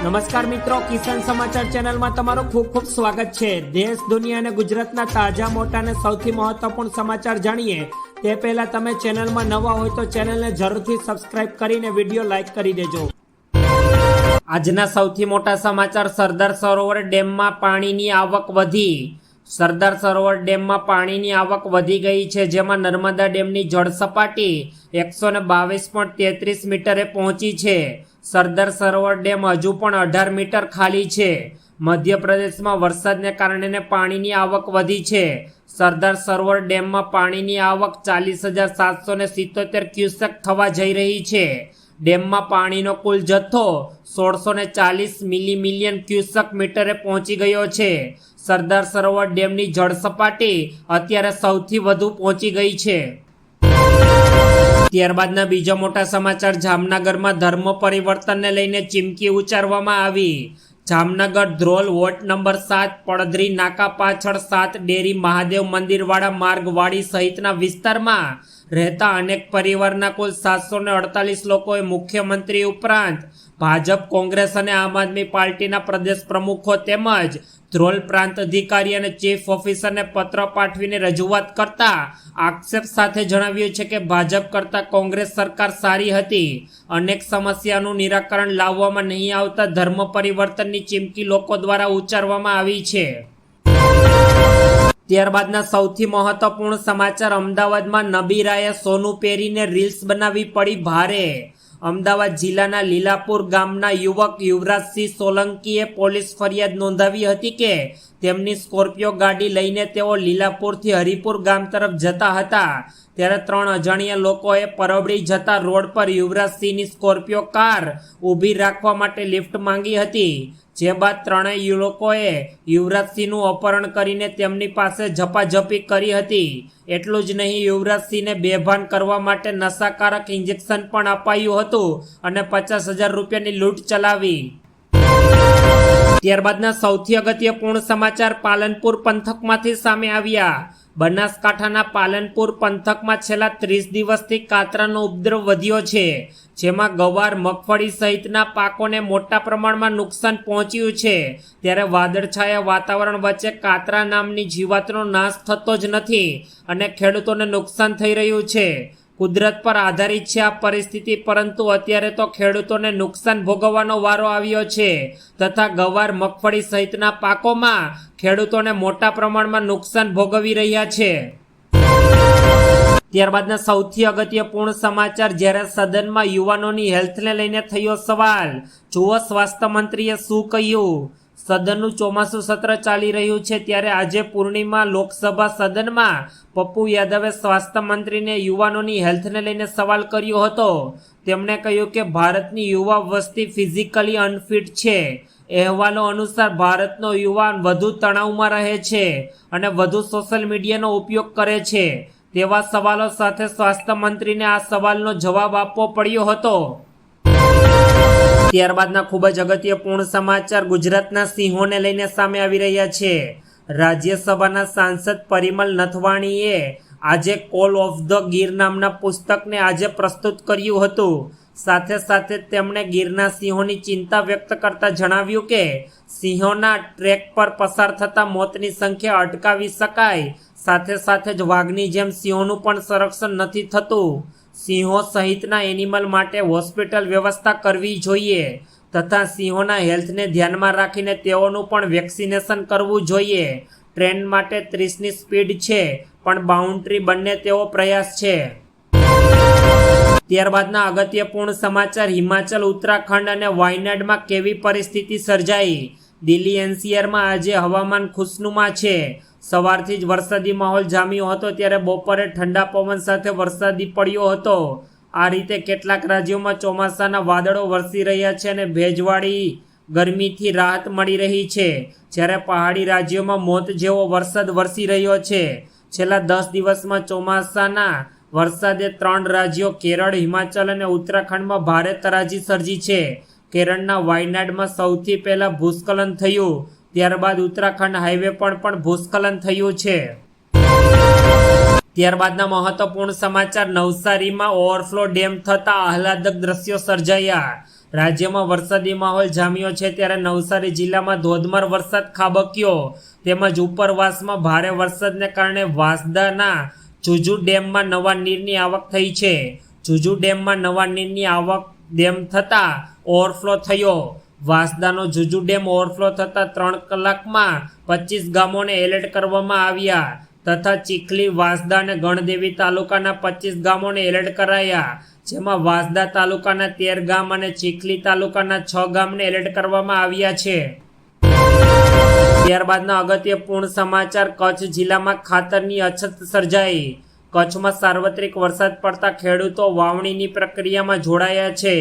નમસ્કાર મિત્રો, કિસાન સમાચાર ચેનલમાં તમારું ખૂબ ખૂબ સ્વાગત છે. દેશ, દુનિયા અને ગુજરાતના તાજા, મોટા અને સૌથી મહત્વપૂર્ણ સમાચાર જાણીએ. તે પહેલા તમે ચેનલમાં નવા હોય તો ચેનલને જરૂરથી સબસ્ક્રાઇબ કરીને વીડિયો લાઇક કરી દેજો. આજના સૌથી મોટા સમાચાર, સરદાર સરોવર ડેમમાં પાણીની આવક વધી. સરદાર સરોવર ડેમમાં પાણીની આવક વધી ગઈ છે, જેમાં નર્મદા ડેમની જળ સપાટી એકસો ને બાવીસ પોઈન્ટ તેત્રીસ મીટરે પહોંચી છે. સરદાર સરોવર ડેમ હજુ પણ અઢાર મીટર ખાલી છે. મધ્યપ્રદેશમાં વરસાદને કારણે પાણીની આવક વધી છે. સરદાર સરોવર ડેમમાં પાણીની આવક ચાલીસ હજાર સાતસો ને સિત્તોતેર ક્યુસેક થવા જઈ રહી છે. ડેમમાં પાણીનો કુલ જથ્થો સોળસો ને ચાલીસ મિલી મિલિયન ક્યુસેક મીટરે પહોંચી ગયો છે. સરદાર સરોવર ડેમની જળ સપાટી અત્યારે સૌથી વધુ પહોંચી ગઈ છે. ત્યારબાદના બીજા મોટા સમાચાર. જામનગરમાં ધર્મ પરિવર્તનને લઈને ચીમકી ઉચ્ચારવામાં આવી. જામનગર ધ્રોલ વોર્ડ નંબર સાત, પડધરી નાકા પાછળ સાત, ડેરી મહાદેવ મંદિરવાળા માર્ગવાડી સહિતના વિસ્તારમાં રહેતા અનેક પરિવારના કુલ સાતસો ને અડતાલીસ લોકોએ મુખ્યમંત્રી ઉપરાંત ભાજપ, કોંગ્રેસ અને આમ આદમી પાર્ટીના પ્રદેશ પ્રમુખો તેમજ ધ્રોલ પ્રાંત અધિકારી અને ચીફ ઓફિસરને પત્ર પાઠવીને રજૂઆત કરતા આક્ષેપ સાથે જણાવ્યું છે કે ભાજપ કરતા કોંગ્રેસ સરકાર સારી હતી. અનેક સમસ્યાનું નિરાકરણ લાવવામાં નહીં આવતા ધર્મ પરિવર્તનની ચીમકી લોકો દ્વારા ઉચ્ચારવામાં આવી છે. ત્યારબાદના સૌથી મહત્વપૂર્ણ સમાચાર અમદાવાદમાં નબીરાએ સોનું પહેરીને રીલ્સ બનાવી પડી ભારે. અમદાવાદ જિલ્લાના લીલાપુર ગામના યુવક યુવરાજસિંહ સોલંકીએ પોલીસ ફરિયાદ નોંધાવી હતી કે તેમની સ્કોર્પિયો ગાડી લઈને તેઓ લીલાપુરથી હરિપુર ગામ તરફ જતા હતા. ત્યારે ત્રણ અજાણ્યા લોકોએ પરબડી જતા રોડ પર યુવરાજસિંહની સ્કોર્પિયો કાર ઊભી રાખવા માટે લિફ્ટ માંગી હતી. જે બાદ ત્રણેય લોકોએ યુવરાજસિંહનું અપહરણ કરીને તેમની પાસે ઝપાઝપી કરી હતી. એટલું જ નહીં, યુવરાજસિંહને બેભાન કરવા માટે નશાકારક ઇન્જેક્શન પણ અપાયું હતું અને પચાસ હજાર રૂપિયાની લૂંટ ચલાવી. ત્યારબાદના સૌથી અગત્યપૂર્ણ સમાચાર પાલનપુર પંથકમાંથી સામે આવ્યા. બનાસકાંઠાના પાલનપુર પંથકમાં છેલ્લા ત્રીસ દિવસથી કાતરાનો ઉપદ્રવ વધ્યો છે, જેમાં ગવાર, મગફળી સહિતના પાકોને મોટા પ્રમાણમાં નુકસાન પહોંચ્યું છે. ત્યારે વાદળછાયા વાતાવરણ વચ્ચે કાતરા નામની જીવાતનો નાશ થતો જ નથી અને ખેડૂતોને નુકસાન થઈ રહ્યું છે. કુદરત પર આધારિત છે આ પરિસ્થિતિ, પરંતુ અત્યારે તો ખેડૂતોને નુકસાન ભોગવવાનો વારો આવ્યો છે. તથા ગવાર મગફળી સહિતના પાકોમાં ખેડૂતોને મોટા પ્રમાણમાં નુકસાન ભોગવી રહ્યા છે. ત્યારબાદના સૌથી અગત્યપૂર્ણ સમાચાર, જ્યારે સદનમાં યુવાનોની હેલ્થને લઈને થયો સવાલ, જુઓ સ્વાસ્થ્ય મંત્રીએ શું કહ્યું? સદનનું ચોમાસું સત્ર ચાલી રહ્યું છે ત્યારે આજે પૂર્ણિમા લોકસભા સદનમાં પપ્પુ યાદવે સ્વાસ્થ્ય મંત્રીને યુવાનોની હેલ્થને લઈને સવાલ કર્યો હતો. તેમણે કહ્યું કે ભારતની યુવા વસ્તી ફિઝિકલી અનફિટ છે. અહેવાલો અનુસાર ભારતનો યુવાન વધુ તણાવમાં રહે છે અને વધુ સોશિયલ મીડિયાનો ઉપયોગ કરે છે. તેવા સવાલો સાથે સ્વાસ્થ્ય મંત્રીને આ સવાલનો જવાબ આપવો પડ્યો હતો. ત્યારબાદના ખૂબ જ અગત્યપૂર્ણ સમાચાર ગુજરાતના સિંહોને લઈને સામે આવી રહ્યા છે. રાજ્યસભાના સાંસદ પરિમલ નથવાણીએ આજે કોલ ઓફ ધ ગીર નામના પુસ્તકને આજે પ્રસ્તુત કર્યું હતું. સાથે સાથે તેમણે ગીરના સિંહોની ચિંતા વ્યક્ત કરતા જણાવ્યું કે, સિંહોના ટ્રેક પર પસાર થતા મોતની સંખ્યા અટકાવી શકાય. સાથે સાથે જ વાઘની જેમ સિંહોનું પણ સંરક્ષણ નથી થતું. સિંહો સહિતના એનિમલ માટે હોસ્પિટલ વ્યવસ્થા કરવી જોઈએ તથા સિંહોના હેલ્થને ધ્યાનમાં રાખીને તેઓનું પણ વેક્સિનેશન કરવું જોઈએ. ટ્રેન માટે ત્રીસની સ્પીડ છે, પણ બાઉન્ડ્રી બંને તેવો પ્રયાસ છે. ત્યારબાદના અગત્યપૂર્ણ સમાચાર, હિમાચલ, ઉત્તરાખંડ અને વાયનાડમાં કેવી પરિસ્થિતિ સર્જાઈ? દિલ્હી એનસીઆરમાં આજે હવામાન ખુશનુમા છે. સવારથી જ વરસાદી માહોલ જામ્યો હતો, ત્યારે બપોરે ઠંડા પવન સાથે વરસાદી પડ્યો હતો. આ રીતે કેટલાક રાજ્યોમાં ચોમાસાના વાદળો વરસી રહ્યા છે અને ભેજવાળી ગરમીથી રાહત મળી રહી છે. જ્યારે પહાડી રાજ્યોમાં મોત જેવો વરસાદ વરસી રહ્યો છે. છેલ્લા દસ દિવસમાં ચોમાસાના વરસાદે ત્રણ રાજ્યો કેરળ, હિમાચલ અને ઉત્તરાખંડમાં ભારે તરાજી સર્જી છે. કેરળના વાયનાડમાં સૌથી પહેલાં ભૂસ્ખલન થયું. ત્યારબાદ ઉત્તરાખંડ હાઈવે પર પણ ભૂસ્ખલન થયું છે. ત્યારબાદના મહત્વપૂર્ણ સમાચાર, નવસારીમાં ઓવરફ્લો ડેમ થતા આહલાદક દ્રશ્યો સર્જાયા. રાજ્યમાં વરસાદી માહોલ જામ્યો છે ત્યારે નવસારી જિલ્લામાં ધોધમાર વરસાદ ખાબક્યો. તેમજ ઉપરવાસમાં ભારે વરસાદને કારણે વાંસદાના જુજુ ડેમમાં નવા નીરની આવક થઈ છે. જુજુ ડેમમાં નવા નીરની આવક ડેમ થતાં ઓવરફ્લો થયો. વાંસદાનો જુજુ ડેમ ઓવરફ્લો થતાં ત્રણ કલાકમાં પચીસ ગામોને એલર્ટ કરવામાં આવ્યા તથા ચીખલી, વાંસદા અને ગણદેવી તાલુકાના પચીસ ગામોને એલર્ટ કરાયા, જેમાં વાંસદા તાલુકાના તેર ગામ અને ચીખલી તાલુકાના છ ગામને એલર્ટ કરવામાં આવ્યા છે. ત્યારબાદના અગત્યપૂર્ણ સમાચાર, કચ્છ જિલ્લામાં ખાતરની અછત સર્જાઈ. કચ્છમાં સાર્વત્રિક વરસાદ પડતા ખેડૂતો વાવણીની પ્રક્રિયામાં જોડાયા છે.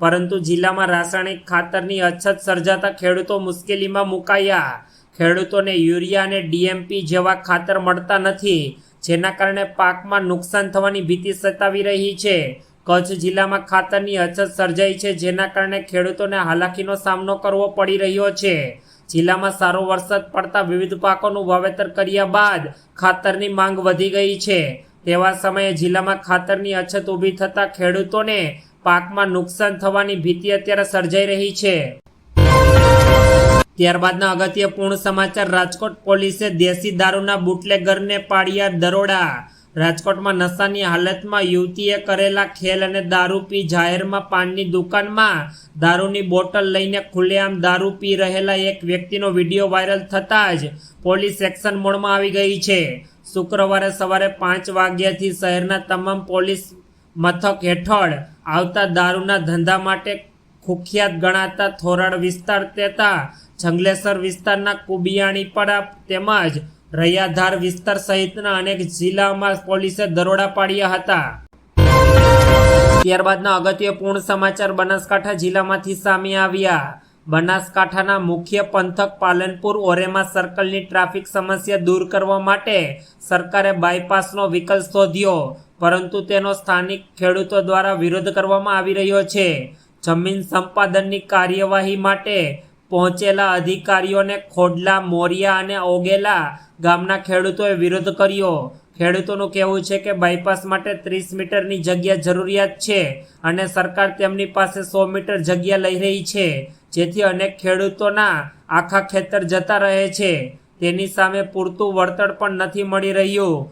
પરંતુ જિલ્લામાં રાસાયણિક ખાતરની અછત સર્જાતા ખેડૂતો મુશ્કેલીમાં મુકાયા. ખેડૂતોને યુરિયા અને ડીએમપી જેવા ખાતર મળતા નથી, જેના કારણે પાકમાં નુકસાન થવાની ભીતિ સતાવી રહી છે. કચ્છ જિલ્લામાં ખાતરની અછત સર્જાઈ છે, જેના કારણે ખેડૂતોને હાલાકીનો સામનો કરવો પડી રહ્યો છે. જિલ્લામાં સારો વરસાદ પડતા વિવિધ પાકોનું વાવેતર કર્યા બાદ ખાતરની માંગ વધી ગઈ છે. તેવા સમયે જિલ્લામાં ખાતરની અછત ઊભી થતાં ખેડૂતોને પાકમાં નુકસાન થવાની ભીતિ અત્યારે સર્જાઈ રહી છે. ત્યારબાદના અગત્યપૂર્ણ સમાચાર, રાજકોટ પોલીસે દેશી દારૂના બુટલેગરને પાડ્યા દરોડા. રાજકોટમાં નશાની હાલતમાં યુવતીએ કરેલા ખેલ અને દારૂ પી જાહેરમાં પાનની દુકાનમાં દારૂની બોટલ લઈને ખુલ્લેઆમ દારૂ પી રહેલા એક વ્યક્તિનો વીડિયો વાયરલ થતાં જ પોલીસ એક્શન મોડમાં આવી ગઈ છે. શુક્રવારે સવારે પાંચ વાગ્યાથી શહેરના તમામ પોલીસ મથક હેઠળ આવતા દારૂના ધંધા માટે કુખ્યાત ગણાતા થોરાડ વિસ્તાર તેતા જંગલેસર વિસ્તારના કુબિયાણીપરા તેમજ રૈયાધાર વિસ્તાર સહિતના અનેક જિલ્લામાં પોલીસે દરોડા પાડ્યા હતા. ત્યારબાદના અગત્યપૂર્ણ સમાચાર બનાસકાંઠા જિલ્લામાંથી સામે આવ્યા. બનાસકાંઠાના મુખ્ય પંથક પાલનપુર ઓરેમા સર્કલની ટ્રાફિક સમસ્યા દૂર કરવા માટે સરકારે બાયપાસનો વિકલ્પ શોધ્યો. પરંતુ તેનો સ્થાનિક ખેડૂતો દ્વારા વિરોધ કરવામાં આવી રહ્યો છે. જમીન સંપાદનની કાર્યવાહી માટે પહોંચેલા અધિકારીઓને ખોડલા, મોરિયા અને ઓગેલા ગામના ખેડૂતોએ વિરોધ કર્યો. ખેડૂતોનું કહેવું છે કે બાયપાસ માટે ત્રીસ મીટરની જગ્યા જરૂરિયાત છે અને સરકાર તેમની પાસે સો મીટર જગ્યા લઈ રહી છે, જેથી અનેક ખેડૂતોના આખા ખેતર જતા રહે છે. તેની સામે પૂરતું વળતર પણ નથી મળી રહ્યું.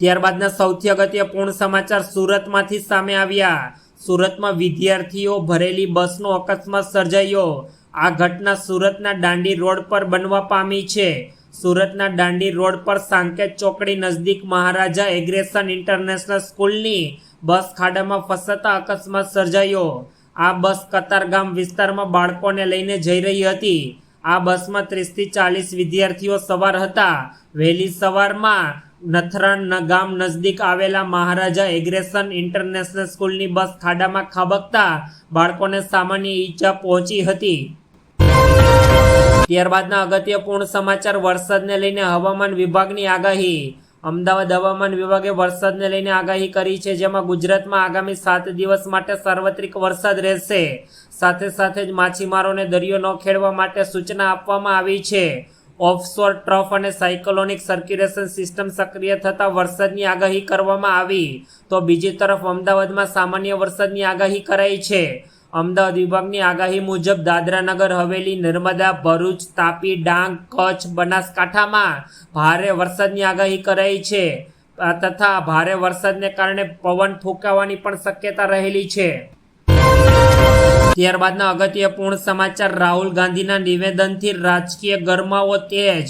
ત્યારબાદના સૌથી અગત્યપૂર્ણ સમાચાર સુરતમાંથી સામે આવ્યા. સુરતમાં વિદ્યાર્થીઓ ભરેલી બસનો અકસ્માત સર્જાયો. આ ઘટના સુરતના દાંડી રોડ પર બનવા પામી છે. સુરતના દાંડી રોડ પર સાંકેત ચોકડી નજદીક મહારાજા એગ્રેશન ઇન્ટરનેશનલ સ્કૂલની બસ ખાડામાં ફસાતા અકસ્માત સર્જાયો. આ બસ કતારગામ વિસ્તારમાં બાળકોને લઈને જઈ રહી હતી. આ બસમાં ત્રીસથી ચાલીસ વિદ્યાર્થીઓ સવાર હતા. વહેલી સવારમાં નથરણ ગામ નજદીક આવેલા મહારાજા એગ્રેસન ઇન્ટરનેશનલ સ્કૂલની બસ ખાડામાં ખાબકતા બાળકોને સામાન્ય ઈજા પહોંચી હતી. ત્યારબાદના અગત્યપૂર્ણ સમાચાર વરસાદને લઈને હવામાન વિભાગની આગાહી. અમદાવાદ હવામાન વિભાગે વરસાદને લઈને આગાહી કરી છે, જેમાં ગુજરાતમાં આગામી સાત દિવસ માટે સાર્વત્રિક વરસાદ રહેશે. સાથે સાથે જ માછીમારોને દરિયો ન ખેડવા માટે સૂચના આપવામાં આવી છે. ઓફશોર ટ્રફ અને સાયકલોનિક સર્ક્યુલેશન સિસ્ટમ સક્રિય થતાં વરસાદની આગાહી કરવામાં આવી. તો બીજી તરફ અમદાવાદમાં સામાન્ય વરસાદની આગાહી કરાઈ છે. અમદાવાદ વિભાગની આગાહી મુજબ દાદરાનગર, હવેલી, નર્મદા, ભરૂચ, તાપી, ડાંગ, કચ્છ, બનાસકાંઠામાં ભારે વરસાદની આગાહી કરાઈ છે. તથા ભારે વરસાદને કારણે પવન ફૂંકાવાની પણ શક્યતા રહેલી છે. ત્યારબાદના અગત્યપૂર્ણ સમાચાર રાહુલ ગાંધીના નિવેદનથી રાજકીય ગરમાવો તેજ.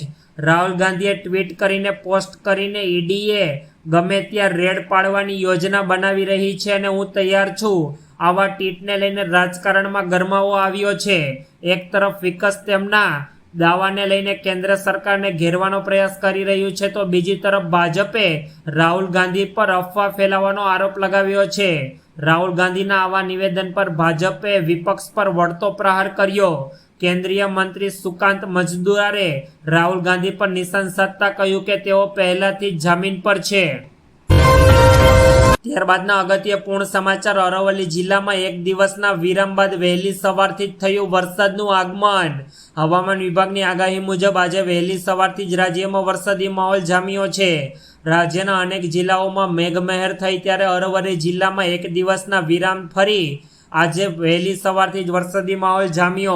રાહુલ ગાંધીએ ટ્વીટ કરીને પોસ્ટ કરીને ઈડીએ ગમે ત્યાં રેડ પાડવાની યોજના બનાવી રહી છે અને હું તૈયાર છું. આવા ટ્વીટને લઈને રાજકારણમાં ગરમાવો આવ્યો છે. એક તરફ વિકસ તેમના દાવાને લઈને કેન્દ્ર સરકારને ઘેરવાનો પ્રયાસ કરી રહ્યું છે, તો બીજી તરફ ભાજપે રાહુલ ગાંધી પર અફવા ફેલાવવાનો આરોપ લગાવ્યો છે. રાહુલ ગાંધીના આવા નિવેદન પર ભાજપે વિપક્ષ પર વળતો પ્રહાર કર્યો. કેન્દ્રીય મંત્રી સુકાંત મજદુરારે રાહુલ ગાંધી પર નિશાન સાધતા કહ્યું કે તેઓ પહેલાથી જ જામીન પર છે. ત્યારબાદના અગત્યપૂર્ણ સમાચાર, અરવલ્લી જિલ્લામાં એક દિવસના વિરામ બાદ વહેલી સવારથી જ થયું વરસાદનું આગમન. હવામાન વિભાગની આગાહી મુજબ આજે વહેલી સવારથી જ રાજ્યમાં વરસાદી માહોલ જામ્યો છે. રાજ્યના અનેક જિલ્લાઓમાં મેઘમહેર થઈ ત્યારે અરવલ્લી જિલ્લામાં એક દિવસના વિરામ ફરી આજે વહેલી સવારથી જ વરસાદી માહોલ જામ્યો.